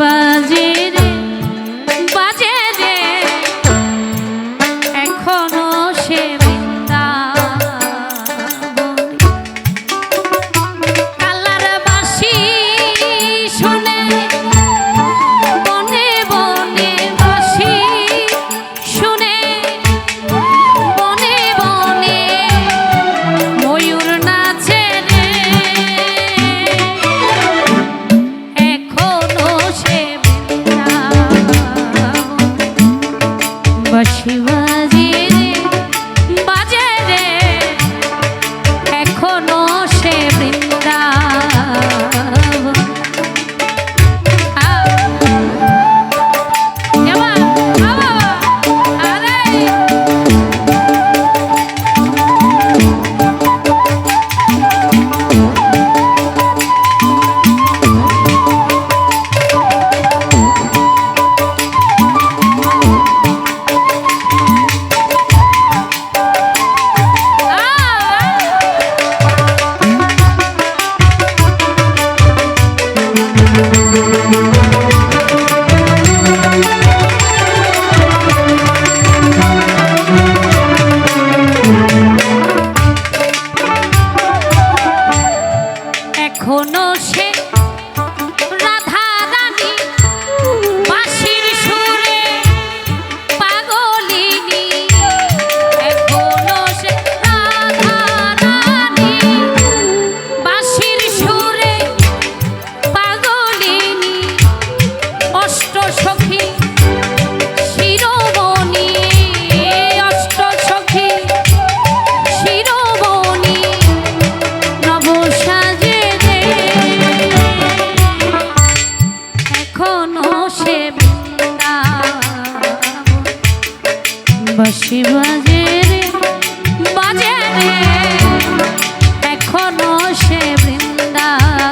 বাজে এখনও সে এখনও সে বৃন্দাবন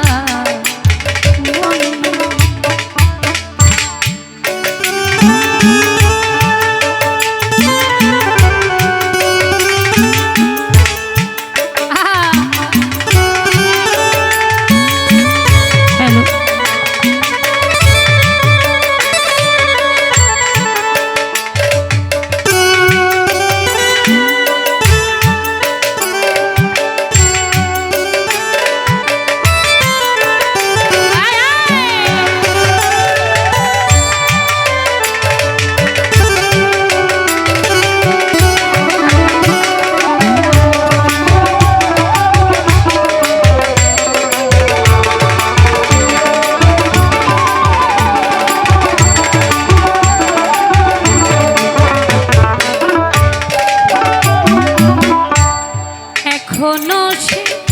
conoce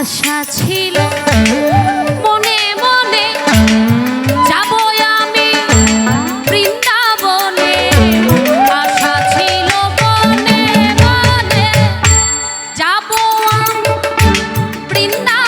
আশা ছিল। মনে মনে যাব আমি বৃন্দাবনে। আশা ছিল মনে মনে যাব বৃন্দা